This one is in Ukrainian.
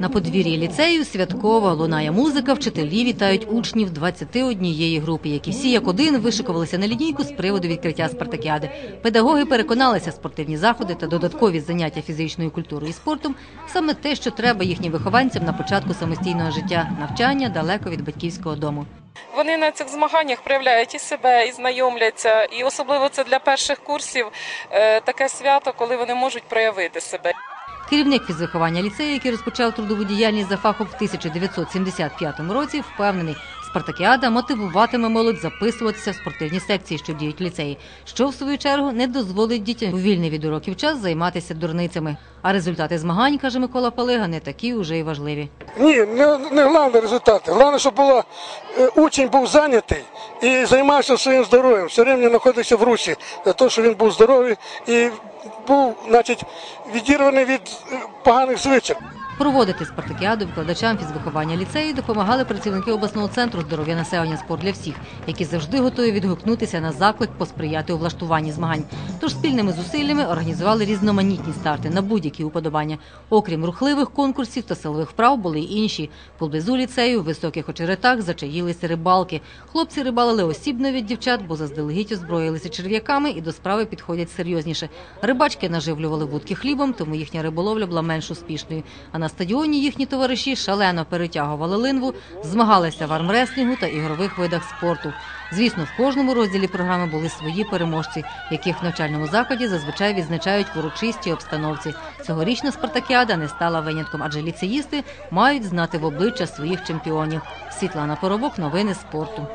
На подвір'ї ліцею святково лунає музика, вчителі вітають учнів 21 групи, які всі як один вишикувалися на лінійку з приводу відкриття спартакіади. Педагоги переконалися, спортивні заходи та додаткові заняття фізичною культурою і спортом саме те, що треба їхнім вихованцям на початку самостійного життя, навчання далеко від батьківського дому. Вони на цих змаганнях проявляють і себе, і знайомляться. І особливо це для перших курсів е, таке свято, коли вони можуть проявити себе. Керівник фізвиховання ліцею, який розпочав трудову діяльність за фахом в 1975 році, впевнений, спартакіада мотивуватиме молодь записуватися в спортивні секції, що діють ліцеї, що в свою чергу не дозволить дітям у вільний від уроків час займатися дурницями. А результати змагань, каже Микола Палига, не такі уже й важливі. Ні, не, не головне результати. Головне, щоб була, е, учень був зайнятий і займався своїм здоров'ям, все время знаходився в русі для того, щоб він був здоровий і був, значить, відірваний від е, поганих звичок. Проводити спартакіаду викладачам фізвиховання ліцею допомагали працівники обласного центру здоров'я населення спорт для всіх, які завжди готові відгукнутися на заклик посприяти у влаштуванні змагань. Тож спільними зусиллями організували різноманітні старти на будь-які уподобання. Окрім рухливих конкурсів та силових вправ, були й інші. Поблизу ліцею в високих очеретах зачаїлися рибалки. Хлопці рибалили осібно від дівчат, бо заздалегідь озброїлися черв'яками і до справи підходять серйозніше. Рибачки наживлювали вудки хлібом, тому їхня риболовля була менш успішною. А на стадіоні їхні товариші шалено перетягували линву, змагалися в армреслінгу та ігрових видах спорту. Звісно, в кожному розділі програми були свої переможці, яких в навчальному закладі зазвичай відзначають в урочистій обстановці. Цьогорічна спартакіада не стала винятком, адже ліцеїсти мають знати в обличчя своїх чемпіонів. Світлана Поробок, новини спорту.